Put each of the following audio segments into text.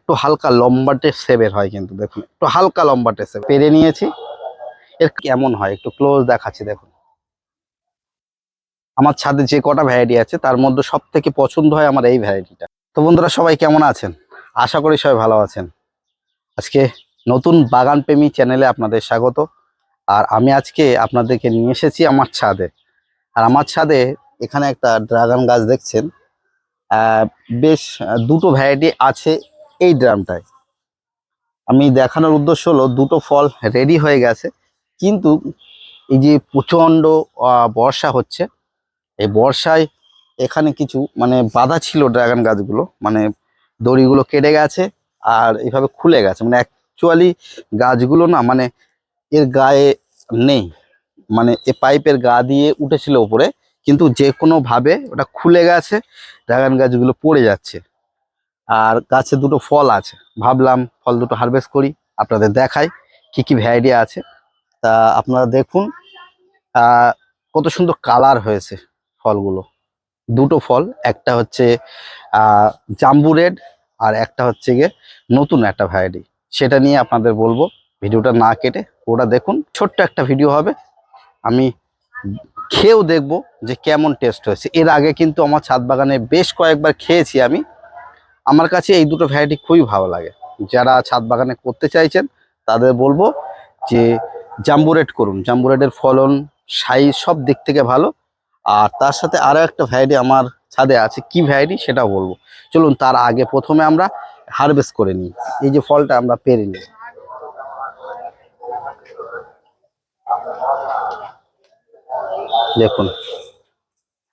একটু হালকা লম্বাটে সেবের হয় কিন্তু, দেখুন, একটু হালকা লম্বাটে সেব পেরে নিয়েছি। এর কেমন হয়? একটু ক্লোজ দেখাচ্ছি, দেখুন। আমার ছাদে যে কটা ভ্যারাইটি আছে, তার মধ্যে সব থেকে পছন্দ হয় আমার এই ভ্যারাইটিটা তো বন্ধুরা, সবাই কেমন আছেন? আশা করি সবাই ভালো আছেন। আজকে নতুন বাগান প্রেমী চ্যানেলে আপনাদের স্বাগত। আর আমি আজকে আপনাদেরকে নিয়ে এসেছি আমার ছাদে। আর আমার ছাদে এখানে একটা ড্রাগন গাছ দেখছেন। বেশ দুটো ভ্যারাইটি আছে এই ড্রামটায়। আমি দেখানোর উদ্দেশ্য হলো, দুটো ফল রেডি হয়ে গেছে, কিন্তু এই যে প্রচণ্ড বর্ষা হচ্ছে, এই বর্ষায় এখানে কিছু মানে বাধা ছিল ড্রাগন গাছগুলো মানে দড়িগুলো কেটে গেছে আর এইভাবে খুলে গেছে। মানে অ্যাকচুয়ালি গাছগুলো না মানে এর গায়ে নেই মানে এ পাইপের গা দিয়ে উঠেছিল উপরে, কিন্তু যে কোনো ভাবে ওটা খুলে গেছে, ড্রাগন গাছগুলো পড়ে যাচ্ছে। আর গাছে দুটো ফল আছে। ভাবলাম ফল দুটো হারভেস্ট করি, আপনাদের দেখাই কি কি ভ্যারাইটি আছে। তা আপনারা দেখুন কত সুন্দর কালার হয়েছে ফলগুলো। দুটো ফল, একটা হচ্ছে জাম্বু রেড আর একটা হচ্ছে গিয়ে নতুন একটা ভ্যারাইটি সেটা নিয়ে আপনাদের বলব, ভিডিওটা না কেটে ওটা দেখুন। ছোট্ট একটা ভিডিও হবে, আমি খেয়েও দেখব যে কেমন টেস্ট হয়েছে। এর আগে কিন্তু আমার ছাদ বাগানে বেশ কয়েকবার খেয়েছি আমি। আমার কাছে এই দুটো ভ্যারাইটি খুবই ভালো লাগে। যারা ছাদ বাগানে করতে চাইছেন, তাদের বলব যে জাম্বুরেট করুন। জাম্বুরেটের ফলন সাইজ সব দিক থেকে ভালো। আর তার সাথে আরও একটা ভ্যারাইটি আমার ছাদে আছে। কি ভ্যারাইটি সেটাও বলব। চলুন তার আগে প্রথমে আমরা হারভেস্ট করে নিই। এই যে ফলটা আমরা পেরে নিই। দেখুন,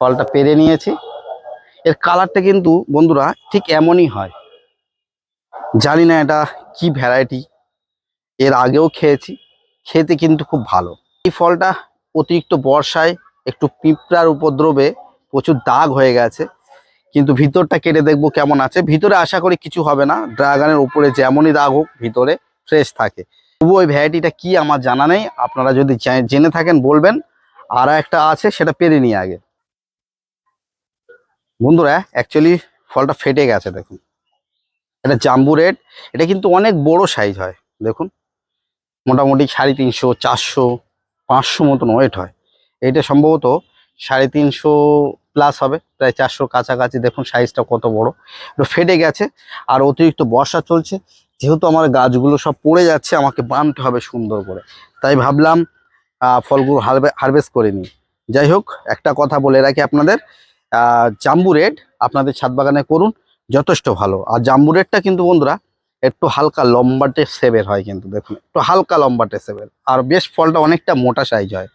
ফলটা পেরে নিয়েছি। এর কালারটা কিন্তু বন্ধুরা ঠিক এমনই হয়। জানি না এটা কি ভ্যারাইটি এর আগেও খেয়েছি, খেতে কিন্তু খুব ভালো। এই ফলটা অতিরিক্ত বর্ষায় একটু পিঁপড়ার উপদ্রবে প্রচুর দাগ হয়ে গেছে, কিন্তু ভিতরটা কেটে দেখব কেমন আছে। ভিতরে আশা করি কিছু হবে না ড্রাগনের উপরে যেমনই দাগ হোক, ভিতরে ফ্রেশ থাকে। তবু ওই ভ্যারাইটিটা কি আমার জানা নেই, আপনারা যদি জেনে থাকেন বলবেন। আর একটা আছে, সেটা পেরে নিয়ে আগে। বন্ধুরা অ্যাকচুয়ালি ফলটা ফেটে গেছে, দেখুন। এটা জাম্বু রেড। এটা কিন্তু অনেক বড় সাইজ হয়, দেখুন। মোটামুটি সাড়ে তিনশো, চারশো, পাঁচশো মতন ওয়েট হয়। এটা সম্ভবত সাড়ে তিনশো প্লাস হবে, প্রায় চারশো কাছাকাছি, দেখুন সাইজটা কত বড়। এটা ফেটে গেছে, আর অতিরিক্ত বর্ষা চলছে। যেহেতু আমার গাছগুলো সব পড়ে যাচ্ছে, আমাকে বানতে হবে সুন্দর করে। তাই ভাবলাম ফলগুলো হারভে হারভেস্ট করে নিই। যাই হোক, একটা কথা বলে রাখি আপনাদের। জাম্বু রেড আপনাদের ছাদ বাগানে করুন, যথেষ্ট ভালো। আর জাম্বু রেডটা কিন্তু বন্ধুরা, একটু হালকা লম্বাটে সেবের হয় কিন্তু, দেখুন, একটু হালকা লম্বাটে সেবের আর বেশ ফলটা অনেকটা মোটা সাইজ হয়।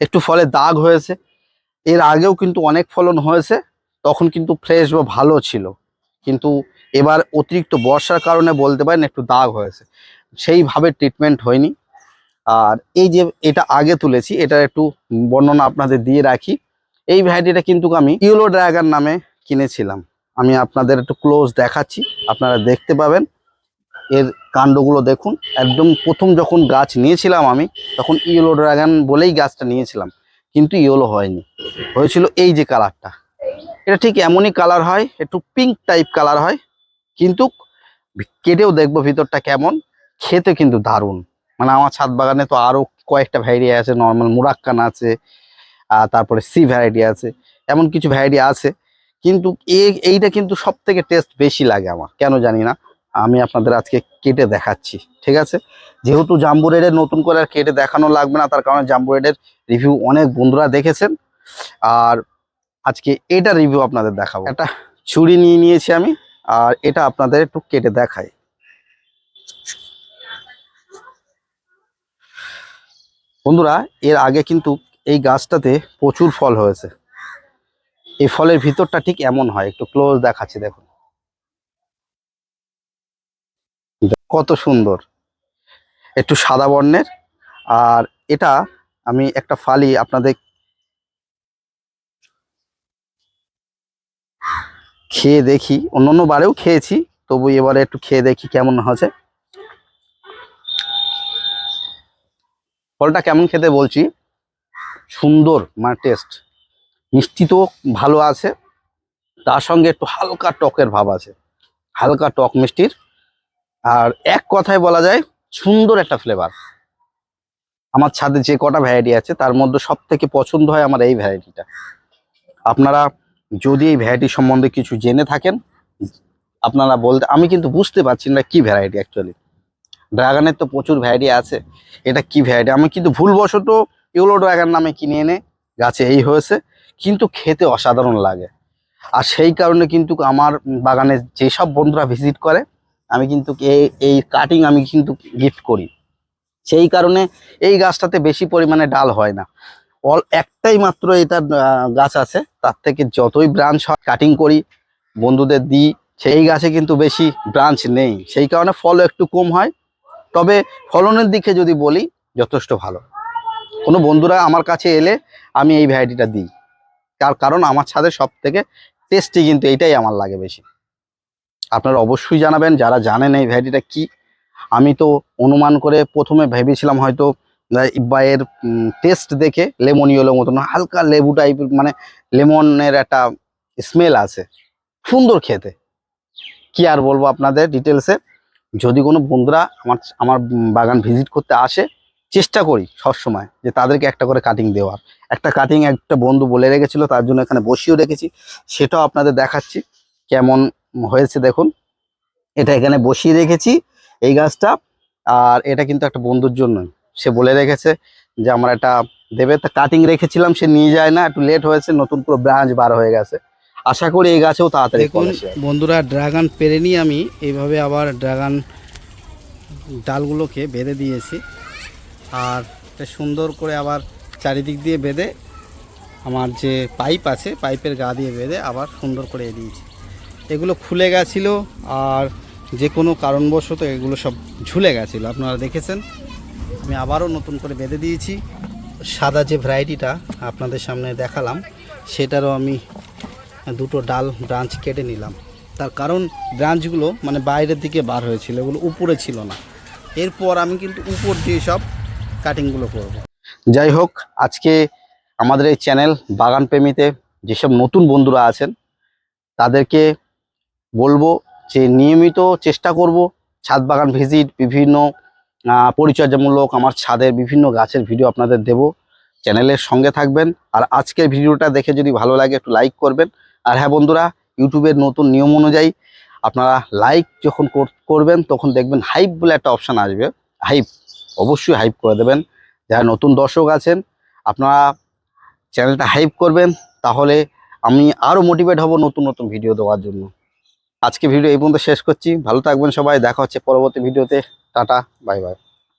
একটু ফলে দাগ হয়েছে। এর আগেও কিন্তু অনেক ফলন হয়েছে, তখন কিন্তু ফ্রেশ বা ভালো ছিল। কিন্তু এবার অতিরিক্ত বর্ষার কারণে বলতে পারেন একটু দাগ হয়েছে। সেইভাবে ট্রিটমেন্ট হয়নি। আর এই যে এটা আগে তুলেছি এটা একটু বর্ণনা আপনাদের দিয়ে রাখি। এই ভ্যারাইটিটা কিন্তু আমি ইউলো ড্রাগন নামে কিনেছিলাম। আমি আপনাদের একটু ক্লোজ দেখাচ্ছি, আপনারা দেখতে পাবেন। এর কাণ্ডগুলো দেখুন, একদম প্রথম যখন গাছ নিয়েছিলাম আমি, তখন ইয়েলো ড্রাগন বলেই গাছটা নিয়েছিলাম, কিন্তু ইয়েলো হয়নি। হয়েছিল এই যে কালারটা। এটা ঠিক এমনই কালার হয়, একটু পিঙ্ক টাইপ কালার হয়, কিন্তু কেটেও দেখব ভিতরটা কেমন, খেতে কিন্তু দারুণ। মানে আমার ছাদ বাগানে তো আরও কয়েকটা ভ্যারাইটি আছে নর্মাল মুরাক্কান আছে আর তারপরে সি ভ্যারাইটি আছে, এমন কিছু ভ্যারাইটি আছে। কিন্তু এইটা কিন্তু সব থেকে টেস্ট বেশি লাগে আমার, কেন জানি না। আমি আপনাদের আজকে কেটে দেখাচ্ছি, ঠিক আছে? যেহেতু জাম্বু রেডের নতুন করে আর কেটে দেখানো লাগবে না, তার কারণে জাম্বু রেডের রিভিউ অনেক বন্ধুরা দেখেছেন। আর আজকে এটা রিভিউ আপনাদের দেখাবো। একটা ছুরি নিয়ে নিয়েছি আমি, আর এটা আপনাদের একটু কেটে দেখাই। বন্ধুরা, এর আগে কিন্তু এই গাছটাতে প্রচুর ফল হয়েছে। এই ফলের ভিতরটা ঠিক এমন হয়, একটু ক্লোজ দেখাচ্ছি, দেখুন। কত সুন্দর। একটু সাদা বর্ণের, আর এটা আমি একটা ফালি আপনাদের খেয়ে দেখি। অন্য অন্য বারেও খেয়েছি, তবু এবারে একটু খেয়ে দেখি কেমন হয়েছে। ফলটা কেমন খেতে বলছি? সুন্দর মানে টেস্ট মিষ্টি তো ভালো আছে, তার সঙ্গে একটু হালকা টকের ভাব আছে। হালকা টক মিষ্টির। আর এক কথায় বলা যায়, সুন্দর একটা ফ্লেভার আমার ছাদে যে কটা ভ্যারাইটি আছে, তার মধ্যে সব থেকে পছন্দ হয় আমার এই ভ্যারাইটিটা আপনারা যদি এই ভ্যারাইটি সম্বন্ধে কিছু জেনে থাকেন, আপনারা বলতে, আমি কিন্তু বুঝতে পারছি না কি ভ্যারাইটি অ্যাকচুয়ালি ড্রাগনের তো প্রচুর ভ্যারাইটি আছে, এটা কি ভ্যারাইটি আমি কিন্তু ভুলবশত ড্রাগন নামে কিনে এনে গাছে এই হয়েছে, কিন্তু খেতে অসাধারণ লাগে। আর সেই কারণে কিন্তু আমার বাগানে যেসব বন্ধুরা ভিজিট করে, আমি কিন্তু এই এই কাটিং আমি কিন্তু গিফট করি। সেই কারণে এই গাছটাতে বেশি পরিমাণে ডাল হয় না। অল, একটাই মাত্র এটার গাছ আছে, তার থেকে যতই ব্রাঞ্চ হয় কাটিং করি, বন্ধুদের দিই, সেই গাছে কিন্তু বেশি ব্রাঞ্চ নেই। সেই কারণে ফলও একটু কম হয়। তবে ফলনের দিকে যদি বলি, যথেষ্ট ভালো। কোনো বন্ধুরা আমার কাছে এলে আমি এই ভ্যারাইটিটা দিই। তার কারণ আমার ছাদে সব থেকে টেস্টি কিন্তু এইটাই আমার লাগে বেশি। আপনারা অবশ্যই জানাবেন যারা জানেন এই ভ্যারাইটিটা কি। আমি তো অনুমান করে প্রথমে ভেবেছিলাম হয়তো ইব্বাইয়ের টেস্ট দেখে লেমন ইয়েলো মতন, হালকা লেবু টাইপের মানে লেমনের একটা স্মেল আছে। সুন্দর খেতে। কি আর বলব আপনাদের ডিটেলসে যদি কোনো বন্ধুরা আমার আমার বাগান ভিজিট করতে আসে চেষ্টা করি সবসময় যে তাদেরকে একটা করে কাটিং দেওয়ার। একটা কাটিং একটা বন্ধু বলে রেখেছিল তার জন্য এখানে বসিয়েও রেখেছি। সেটাও আপনাদের দেখাচ্ছি কেমন হয়েছে দেখুন। এটা এখানে বসিয়ে রেখেছি এই গাছটা আর এটা কিন্তু একটা বন্ধুর জন্য সে বলে রেখেছে যে আমার একটা দেবে তা কাটিং রেখেছিলাম সে নিয়ে যায় না একটু লেট হয়েছে নতুন পুরো ব্রাঞ্চ বার হয়ে গেছে। আশা করি এই গাছেও তাড়াতাড়ি। বন্ধুরা ড্রাগন পেরে নিয়ে আমি এইভাবে আবার ড্রাগন ডালগুলোকে বেঁধে দিয়েছি। আর এটা সুন্দর করে আবার চারিদিক দিয়ে বেঁধে আমার যে পাইপ আছে, পাইপের গা দিয়ে বেঁধে আবার সুন্দর করে দিয়েছি। এগুলো খুলে গেছিল আর যে কোনো কারণবশত এগুলো সব ঝুলে গেছিল। আপনারা দেখেছেন, আমি আবারও নতুন করে বেঁধে দিয়েছি। সাদা যে ভ্যারাইটিটা আপনাদের সামনে দেখালাম, সেটারও আমি দুটো ডাল ব্রাঞ্চ কেটে নিলাম। তার কারণ ব্রাঞ্চগুলো মানে বাইরের দিকে বার হয়েছিল, এগুলো উপরে ছিল না। এরপর আমি কিন্তু উপর দিয়ে সব কাটিংগুলো করব। যাই হোক, আজকে আমাদের এই চ্যানেল বাগান প্রেমীতে যেসব নতুন বন্ধুরা আছেন, তাদেরকে বলব যে নিয়মিত চেষ্টা করব ছাদ বাগান ভিজিট, বিভিন্ন পরিচর্যামূলক আমার ছাদের বিভিন্ন গাছের ভিডিও আপনাদের দেব। চ্যানেলের সঙ্গে থাকবেন, আর আজকের ভিডিওটা দেখে যদি ভালো লাগে একটু লাইক করবেন। আর হ্যাঁ বন্ধুরা, ইউটিউবের নতুন নিয়ম অনুযায়ী আপনারা লাইক যখন করবেন, তখন দেখবেন হাইপ বলে একটা অপশান আসবে। হাইপ অবশ্যই হাইপ করে দেবেন। যারা নতুন দর্শক আছেন, আপনারা চ্যানেলটা হাইপ করবেন, তাহলে আমি আরও মোটিভেট হব নতুন নতুন ভিডিও দেওয়ার জন্য। আজকে ভিডিও এই পর্যন্ত শেষ করছি। ভালো থাকবেন সবাই। দেখা হচ্ছে পরবর্তী ভিডিওতে টাটা বাই বাই